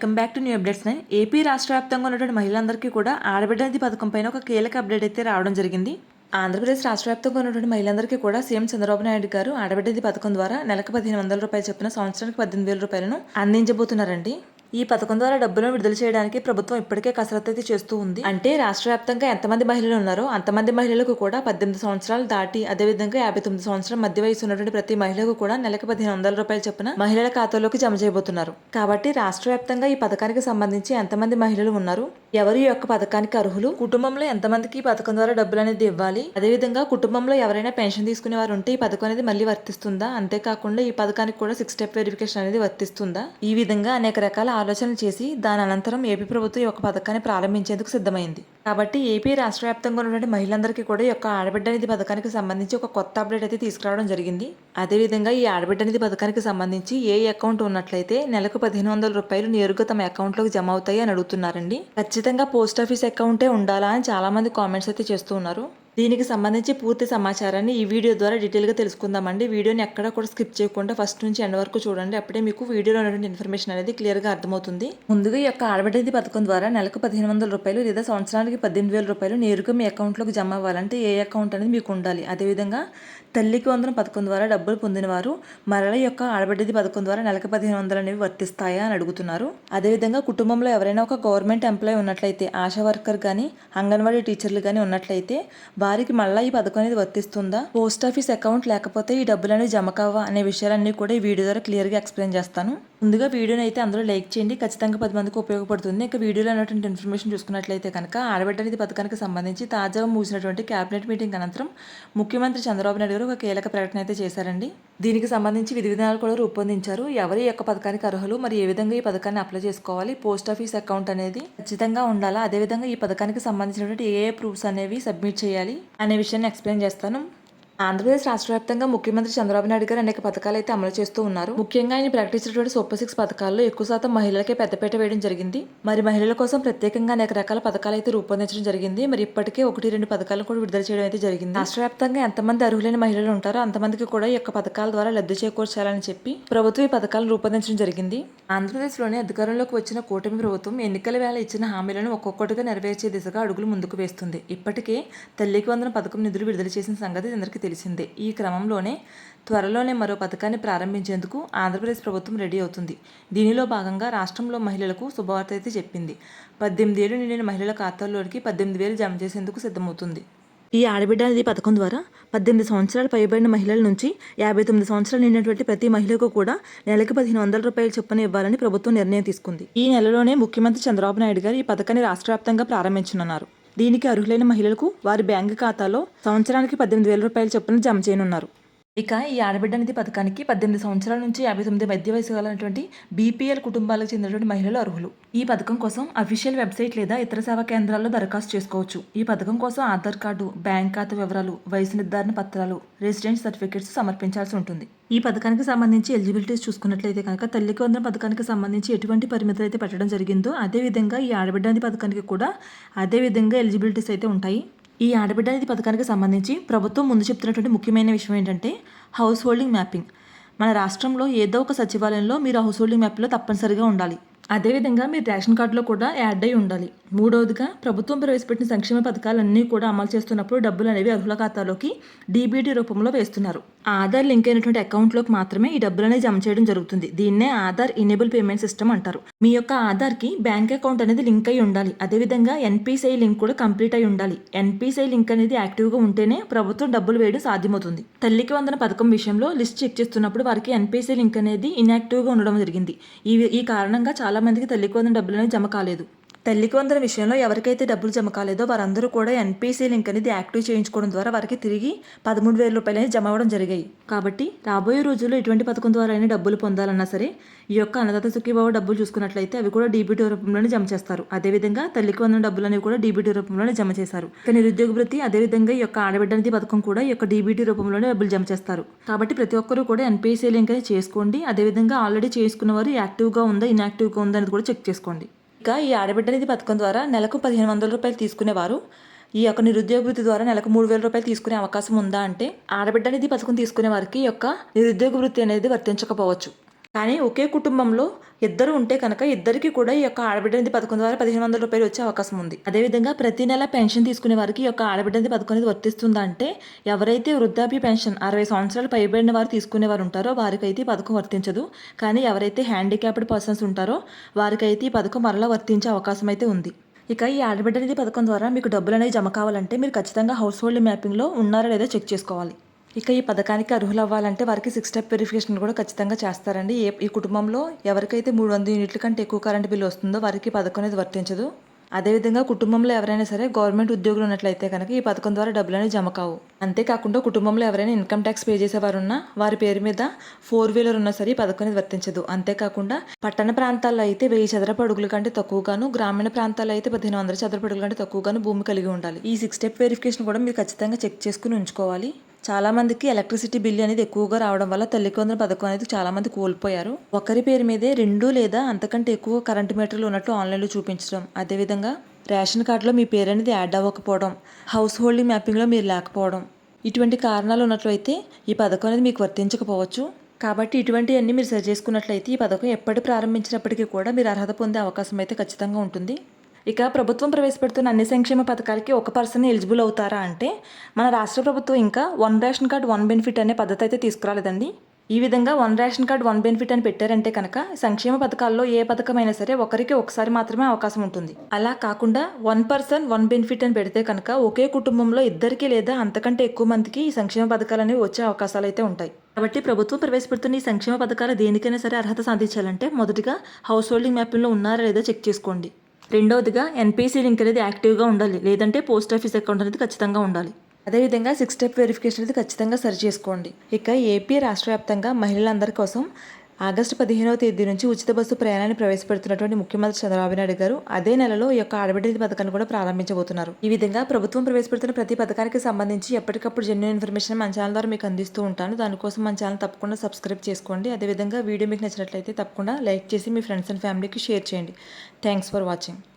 Welcome back to new updates nine. AP రాష్ట్ర వ్యాప్తంగా ఉన్నటువంటి మహిళలందరికీ కూడా ఆడబిడ్డ నిధి పథకం పైన ఒక కీలక అప్డేట్ అయితే రావడం జరిగింది. ఆంధ్రప్రదేశ్ రాష్ట్ర వ్యాప్తంగా ఉన్నటువంటి మహిళలందరికీ కూడా సీఎం చంద్రబాబు నాయుడు గారు ఆడబిడ్డ నిధి పథకం ద్వారా నెలకు పదిహేను వందల రూపాయలు చొప్పున సంవత్సరానికి పద్దెనిమిది వేల రూపాయలను అందించబోతున్నారండి. ఈ పథకం ద్వారా డబ్బులను విడుదల చేయడానికి ప్రభుత్వం ఇప్పటికే కసరత్తు అయితే చేస్తూ ఉంది. అంటే రాష్ట్ర వ్యాప్తంగా ఎంతమంది మహిళలు ఉన్నారో అంతమంది మహిళలకు కూడా పద్దెనిమిది సంవత్సరాలు దాటి అదేవిధంగా యాభై తొమ్మిది సంవత్సరం మధ్య వయసు ఉన్నటువంటి ప్రతి మహిళకు కూడా నెలకు పదిహేను వందల రూపాయలు చొప్పున మహిళల ఖాతాలోకి జమ చేయబోతున్నారు. కాబట్టి రాష్ట్ర వ్యాప్తంగా ఈ పథకానికి సంబంధించి ఎంతమంది మహిళలు ఉన్నారు? ఎవరు ఈ యొక్క పథకానికి అర్హులు? కుటుంబంలో ఎంతమందికి ఈ పథకం ద్వారా డబ్బులు అనేది ఇవ్వాలి? అదేవిధంగా కుటుంబంలో ఎవరైనా పెన్షన్ తీసుకునే వారు ఉంటే ఈ పథకం అనేది మళ్ళీ వర్తిస్తుందా? అంతేకాకుండా ఈ పథకానికి కూడా సిక్స్ స్టెప్ వెరిఫికేషన్ అనేది వర్తిస్తుందా? ఈ విధంగా అనేక రకాల ఆలోచనలు చేసి దాని అనంతరం ఏపీ ప్రభుత్వం ఈ యొక్క పథకాన్ని ప్రారంభించేందుకు సిద్ధమైంది. కాబట్టి ఏపీ రాష్ట్ర వ్యాప్తంగా ఉన్నటువంటి మహిళలందరికీ కూడా ఈ యొక్క ఆడబిడ్డ నిధి పథకానికి సంబంధించి ఒక కొత్త అప్డేట్ అయితే తీసుకురావడం జరిగింది. అదేవిధంగా ఈ ఆడబిడ్డ నిధి పథకానికి సంబంధించి ఏ అకౌంట్ ఉన్నట్లయితే నెలకు పదిహేను వందల రూపాయలు నేరుగా తమ అకౌంట్లోకి జమ అవుతాయి అని అడుగుతున్నారండి. ఖచ్చితంగా ఖచ్చితంగా పోస్ట్ ఆఫీస్ అకౌంటే ఉండాలా అని చాలా మంది కామెంట్స్ అయితే చేస్తూ ఉన్నారు. దీనికి సంబంధించి పూర్తి సమాచారాన్ని ఈ వీడియో ద్వారా డీటెయిల్గా తెలుసుకుందామండి. వీడియోని ఎక్కడ కూడా స్కిప్ చేయకుండా ఫస్ట్ నుంచి ఎండ్ వరకు చూడండి. అప్పుడే మీకు వీడియోలో ఉన్నటువంటి ఇన్ఫర్మేషన్ అనేది క్లియర్గా అర్థమవుతుంది. ముందుగా ఈ యొక్క ఆడబిడ్డది పథకం ద్వారా నెలకు పదిహేను వందల రూపాయలు లేదా సంవత్సరానికి పద్దెనిమిది వేల రూపాయలు నేరుగా మీ అకౌంట్లోకి జమ అవ్వాలంటే ఏ అకౌంట్ అనేది మీకు ఉండాలి. అదేవిధంగా తల్లికి వందన పథకం ద్వారా డబ్బులు పొందిన వారు మరల యొక్క ఆడబిడ్డది పథకం ద్వారా నెలకు పదిహేను వందలు అనేవి వర్తిస్తాయా అని అడుగుతున్నారు. అదేవిధంగా కుటుంబంలో ఎవరైనా ఒక గవర్నమెంట్ ఎంప్లాయ్ ఉన్నట్లయితే ఆశా వర్కర్ కానీ అంగన్వాడీ టీచర్లు కానీ ఉన్నట్లయితే వారికి మళ్ళీ ఈ పథకం అనేది వర్తిస్తుందా? పోస్ట్ ఆఫీస్ అకౌంట్ లేకపోతే ఈ డబ్బులు అనేవి జమ కావా అనే విషయాలన్నీ కూడా ఈ వీడియో ద్వారా క్లియర్గా ఎక్స్ప్లెయిన్ చేస్తాను. ముందుగా వీడియోని అయితే అందరూ లైక్ చేయండి. ఖచ్చితంగా పది మందికి ఉపయోగపడుతుంది. ఇక వీడియోలో ఉన్నటువంటి ఇన్ఫర్మేషన్ చూసుకున్నట్లయితే కనుక ఆడబిడ్డ నిధి పథకానికి సంబంధించి తాజాగా ముగిసినటువంటి కేబినెట్ మీటింగ్ అనంతరం ముఖ్యమంత్రి చంద్రబాబు నాయుడు గారు ఒక కీలక ప్రకటన అయితే చేశారండి. దీనికి సంబంధించి విధి విధానాలు కూడా రూపొందించారు. ఎవరి యొక్క పథకానికి అర్హులు మరి ఏ విధంగా ఈ పథకాన్ని అప్లై చేసుకోవాలి పోస్ట్ ఆఫీస్ అకౌంట్ అనేది ఖచ్చితంగా ఉండాలా? అదేవిధంగా ఈ పథకానికి సంబంధించినటువంటి ఏ ఏ ప్రూఫ్స్ అనేవి సబ్మిట్ చేయాలి అనే విషయాన్ని ఎక్స్ప్లెయిన్ చేస్తాను. ఆంధ్రప్రదేశ్ రాష్ట్ర వ్యాప్తంగా ముఖ్యమంత్రి చంద్రబాబు నాయుడు గారు అనేక పథకాలు అయితే అమలు చేస్తూ ఉన్నారు. ముఖ్యంగా ఆయన ప్రకటించినటువంటి సూపర్ సిక్స్ పథకాల్లో ఎక్కువ శాతం మహిళలకే పెద్దపీట వేయడం జరిగింది. మరి మహిళల కోసం ప్రత్యేకంగా అనేక రకాల పథకాలు అయితే రూపొందించడం జరిగింది. మరి ఇప్పటికే ఒకటి రెండు పథకాలను కూడా విడుదల చేయడం అయితే జరిగింది. రాష్ట్ర వ్యాప్తంగా ఎంతమంది అర్హులైన మహిళలు ఉంటారో అంతమందికి కూడా ఈ యొక్క పథకాల ద్వారా లబ్ధి చేకూర్చాలని చెప్పి ప్రభుత్వం ఈ పథకాలను రూపొందించడం జరిగింది. ఆంధ్రప్రదేశ్లోని అధికారంలోకి వచ్చిన కూటమి ప్రభుత్వం ఎన్నికల వేళ ఇచ్చిన హామీలను ఒక్కొక్కటిగా నెరవేర్చే దిశగా అడుగులు ముందుకు వేస్తుంది. ఇప్పటికే తల్లికి వందన పథకం నిధులు విడుదల చేసిన సంగతి అందరికీ తెలిసిందే. ఈ క్రమంలోనే త్వరలోనే మరో పథకాన్ని ప్రారంభించేందుకు ఆంధ్రప్రదేశ్ ప్రభుత్వం రెడీ అవుతుంది. దీనిలో భాగంగా రాష్ట్రంలో మహిళలకు శుభవార్త అయితే చెప్పింది. పద్దెనిమిది ఏళ్ళు నిండిన మహిళల ఖాతాల్లోకి పద్దెనిమిది వేలు జమ చేసేందుకు సిద్ధమవుతుంది. ఈ ఆడబిడ్డ నిధి పథకం ద్వారా పద్దెనిమిది సంవత్సరాలు పైబడిన మహిళల నుంచి యాభై తొమ్మిది సంవత్సరాలు నిండినటువంటి ప్రతి మహిళకు కూడా నెలకు పదిహేను వందల రూపాయలు చొప్పున ఇవ్వాలని ప్రభుత్వం నిర్ణయం తీసుకుంది. ఈ నెలలోనే ముఖ్యమంత్రి చంద్రబాబు నాయుడు గారు ఈ పథకాన్ని రాష్ట్ర వ్యాప్తంగా ప్రారంభించనున్నారు. దీనికి అర్హులైన మహిళలకు వారి బ్యాంకు ఖాతాలో సంవత్సరానికి పద్దెనిమిది వేల రూపాయల చొప్పున జమ చేయనున్నారు. ఇక ఈ ఆడబిడ్డ నిధి పథకానికి పద్దెనిమిది సంవత్సరాల నుంచి యాభై తొమ్మిది మధ్య వయసు గలటువంటి బీపీఎల్ కుటుంబాలకు చెందినటువంటి మహిళలు అర్హులు. ఈ పథకం కోసం అఫీషియల్ వెబ్సైట్ లేదా ఇతర సేవా కేంద్రాల్లో దరఖాస్తు చేసుకోవచ్చు. ఈ పథకం కోసం ఆధార్ కార్డు బ్యాంక్ ఖాతా వివరాలు వయసు నిర్ధారణ పత్రాలు రెసిడెంట్ సర్టిఫికేట్స్ సమర్పించాల్సి ఉంటుంది. ఈ పథకానికి సంబంధించి ఎలిజిబిలిటీస్ చూసుకున్నట్లయితే కనుక తల్లికి వందన పథకానికి సంబంధించి ఎటువంటి పరిమితులు అయితే పెట్టడం జరిగిందో అదేవిధంగా ఈ ఆడబిడ్డ నిధి పథకానికి కూడా అదే విధంగా ఎలిజిబిలిటీస్ అయితే ఉంటాయి. ఈ ఆడబిడ్డ ఇది పథకానికి సంబంధించి ప్రభుత్వం ముందు చెప్తున్నటువంటి ముఖ్యమైన విషయం ఏంటంటే హౌస్ హోల్డింగ్ మ్యాపింగ్ మన రాష్ట్రంలో ఏదో ఒక సచివాలయంలో మీరు హౌస్ హోల్డింగ్ మ్యాప్లో తప్పనిసరిగా ఉండాలి. అదేవిధంగా మీరు రేషన్ కార్డులో కూడా యాడ్ అయి ఉండాలి. మూడవదిగా ప్రభుత్వం ప్రవేశపెట్టిన సంక్షేమ పథకాలన్నీ కూడా అమలు చేస్తున్నప్పుడు డబ్బులు అనేవి అర్హుల ఖాతాలోకి డీబీటీ రూపంలో వేస్తున్నారు. ఆధార్ లింక్ అయినటువంటి అకౌంట్లోకి మాత్రమే ఈ డబ్బులు అనేది జమ చేయడం జరుగుతుంది. దీన్నే ఆధార్ ఇనేబుల్ పేమెంట్ సిస్టమ్ అంటారు. మీ యొక్క ఆధార్కి బ్యాంక్ అకౌంట్ అనేది లింక్ అయి ఉండాలి. అదేవిధంగా ఎన్పిసిఐ లింక్ కూడా కంప్లీట్ అయి ఉండాలి. ఎన్పిసిఐ లింక్ అనేది యాక్టివ్గా ఉంటేనే ప్రభుత్వం డబ్బులు వేయడం సాధ్యమవుతుంది. తల్లికి వందన పథకం విషయంలో లిస్ట్ చెక్ చేస్తున్నప్పుడు వారికి ఎన్పిసిఐ లింక్ అనేది ఇన్యాక్టివ్గా ఉండడం జరిగింది. ఈ ఈ కారణంగా చాలా చాలామందికి తల్లికి వందన డబ్బులు అనేవి జమ కాలేదు. తల్లికి వందన విషయంలో ఎవరికైతే డబ్బులు జమ కాలేదో వారందరూ కూడా ఎన్పిసి లింక్ అనేది యాక్టివ్ చేయించుకోవడం ద్వారా వారికి తిరిగి పదమూడు వేల రూపాయలు అనేది జమ అవ్వడం జరిగాయి. కాబట్టి రాబోయే రోజుల్లో ఎటువంటి పథకం ద్వారా అయినా డబ్బులు పొందాలన్నా సరే ఈ యొక్క అన్నదాత సుఖీబాబు డబ్బులు చూసుకున్నట్లయితే అవి కూడా డీబీటీ రూపంలోనే జమ చేస్తారు. అదేవిధంగా తల్లికి వందన డబ్బులు అనేవి కూడా డీబీటీ రూపంలోనే జమ చేశారు. నిరుద్యోగ వృత్తి అదేవిధంగా ఈ యొక్క ఆడబిడ్డ నిధి పథకం కూడా ఈ యొక్క డీబీటీ రూపంలోనే డబ్బులు జమ చేస్తారు. కాబట్టి ప్రతి ఒక్కరూ కూడా ఎన్పిసి లింక్ అనేది చేసుకోండి. అదేవిధంగా ఆల్రెడీ చేసుకున్న వారు యాక్టివ్గా ఉందా ఇన్యాక్టివ్గా ఉందా అనేది కూడా చెక్ చేసుకోండి. ఇక ఈ ఆడబిడ్డ నిధి పథకం ద్వారా నెలకు పదిహేను వందల రూపాయలు తీసుకునేవారు. ఈ యొక్క నిరుద్యోగ వృత్తి ద్వారా నెలకు మూడు వేల రూపాయలు తీసుకునే అవకాశం ఉందా అంటే ఆడబిడ్డ నిధి పథకం తీసుకునే వారికి యొక్క నిరుద్యోగ వృత్తి అనేది వర్తించకపోవచ్చు. కానీ ఒకే కుటుంబంలో ఇద్దరు ఉంటే కనుక ఇద్దరికి కూడా ఈ యొక్క ఆడబిడ్డనిధి పథకం ద్వారా పదిహేను వందల రూపాయలు వచ్చే అవకాశం ఉంది. అదేవిధంగా ప్రతి నెల పెన్షన్ తీసుకునే వారికి ఈ యొక్క ఆడబిడ్డనిధి పథకం అనేది వర్తిస్తుందా అంటే ఎవరైతే వృద్ధాప్య పెన్షన్ అరవై సంవత్సరాలు పైబడిన వారు తీసుకునే వారు ఉంటారో వారికైతే ఈ పథకం వర్తించదు. కానీ ఎవరైతే హ్యాండిక్యాప్డ్ పర్సన్స్ ఉంటారో వారికైతే ఈ పథకం మరలా వర్తించే అవకాశం అయితే ఉంది. ఇక ఈ ఆడబిడ్డ నిధి పథకం ద్వారా మీకు డబ్బులు అనేవి జమ కావాలంటే మీరు ఖచ్చితంగా హౌస్ హోల్డ్ మ్యాపింగ్లో ఉన్నారా లేదా చెక్ చేసుకోవాలి. ఇక ఈ పథకానికి అర్హులు అవ్వాలంటే వారికి సిక్స్ స్టెప్ వెరిఫికేషన్ కూడా ఖచ్చితంగా చేస్తారండి. ఏ ఈ కుటుంబంలో ఎవరికైతే మూడు వందల యూనిట్ల కంటే ఎక్కువ కరెంట్ బిల్లు వస్తుందో వారికి పథకం అనేది వర్తించదు. అదేవిధంగా కుటుంబంలో ఎవరైనా సరే గవర్నమెంట్ ఉద్యోగులు ఉన్నట్లయితే కనుక ఈ పథకం ద్వారా డబ్బులు అనేవి జమ కావు. అంతేకాకుండా కుటుంబంలో ఎవరైనా ఇన్కమ్ ట్యాక్స్ పే చేసేవారున్నా వారి పేరు మీద ఫోర్ వీలర్ ఉన్నా సరే ఈ పథకం అనేది వర్తించదు. అంతేకాకుండా పట్టణ ప్రాంతాల్లో అయితే వెయ్యి చదరపు అడుగుల కంటే తక్కువగాను గ్రామీణ ప్రాంతాల్లో అయితే పదిహేను వందల చదరపు అడుగుల కంటే తక్కువగాను భూమి కలిగి ఉండాలి. ఈ సిక్స్ స్టెప్ వెరిఫికేషన్ కూడా మీరు ఖచ్చితంగా చెక్ చేసుకుని ఉంచుకోవాలి. చాలామందికి ఎలక్ట్రిసిటీ బిల్ అనేది ఎక్కువగా రావడం వల్ల తల్లి కొందరు పథకం అనేది చాలామంది కోల్పోయారు. ఒకరి పేరు మీదే రెండు లేదా అంతకంటే ఎక్కువ కరెంటు మీటర్లు ఉన్నట్లు ఆన్లైన్లో చూపించడం. అదేవిధంగా రేషన్ కార్డులో మీ పేరు అనేది యాడ్ అవ్వకపోవడం హౌస్ హోల్డింగ్ మ్యాపింగ్లో మీరు లేకపోవడం. ఇటువంటి కారణాలు ఉన్నట్లయితే ఈ పథకం అనేది మీకు వర్తించకపోవచ్చు. కాబట్టి ఇటువంటివన్నీ మీరు సరి చేసుకున్నట్లయితే ఈ పథకం ఎప్పటి ప్రారంభించినప్పటికీ కూడా మీరు అర్హత పొందే అవకాశం అయితే ఖచ్చితంగా ఉంటుంది. ఇక ప్రభుత్వం ప్రవేశపెడుతున్న అన్ని సంక్షేమ పథకాలకి ఒక పర్సన్ ఎలిజిబుల్ అవుతారా అంటే మన రాష్ట్ర ప్రభుత్వం ఇంకా one ration card one benefit అనే పద్ధతి అయితే తీసుకురాలేదండి. ఈ విధంగా one ration card one benefit అని పెట్టారంటే కనుక సంక్షేమ పథకాల్లో ఏ పథకమైనా సరే ఒకరికి ఒకసారి మాత్రమే అవకాశం ఉంటుంది. అలా కాకుండా వన్ పర్సన్ వన్ బెనిఫిట్ అని పెడితే కనుక ఒకే కుటుంబంలో ఇద్దరికి లేదా అంతకంటే ఎక్కువ మందికి ఈ సంక్షేమ పథకాలు అనేవి వచ్చే అవకాశాలు అయితే ఉంటాయి. కాబట్టి ప్రభుత్వం ప్రవేశపెడుతున్న ఈ సంక్షేమ పథకాలు దేనికైనా సరే అర్హత సాధించాలంటే మొదటిగా హౌస్ హోల్డింగ్ మ్యాపింగ్లో ఉన్నారా లేదా చెక్ చేసుకోండి. రెండవదిగా ఎన్పిసి లింక్ అనేది యాక్టివ్గా ఉండాలి. లేదంటే పోస్ట్ ఆఫీస్ అకౌంట్ అనేది ఖచ్చితంగా ఉండాలి. అదేవిధంగా సిక్స్ స్టెప్ వెరిఫికేషన్ అనేది ఖచ్చితంగా సరి చేసుకోండి. ఇక ఏపీ రాష్ట్ర వ్యాప్తంగా మహిళలందరి కోసం ఆగస్టు పదిహేనవ తేదీ నుంచి ఉచిత బస్సు ప్రయాణాన్ని ప్రవేశపెడుతున్నటువంటి ముఖ్యమంత్రి చంద్రబాబు నాయుడు గారు అదే నెలలో ఈ యొక్క ఆడబిడ్డ పథకాన్ని కూడా ప్రారంభించబోతున్నారు. ఈ విధంగా ప్రభుత్వం ప్రవేశపెడుతున్న ప్రతి పథకానికి సంబంధించి ఎప్పటికప్పుడు జెన్యున్ ఇన్ఫర్మేషన్ మన ఛానల్ ద్వారా మీకు అందిస్తూ ఉంటాను. దానికోసం మన ఛానల్ తప్పకుండా సబ్స్క్రైబ్ చేసుకోండి. అదేవిధంగా వీడియో మీకు నచ్చినట్లయితే తప్పకుండా లైక్ చేసి మీ ఫ్రెండ్స్ అండ్ ఫ్యామిలీకి షేర్ చేయండి. Thanks for watching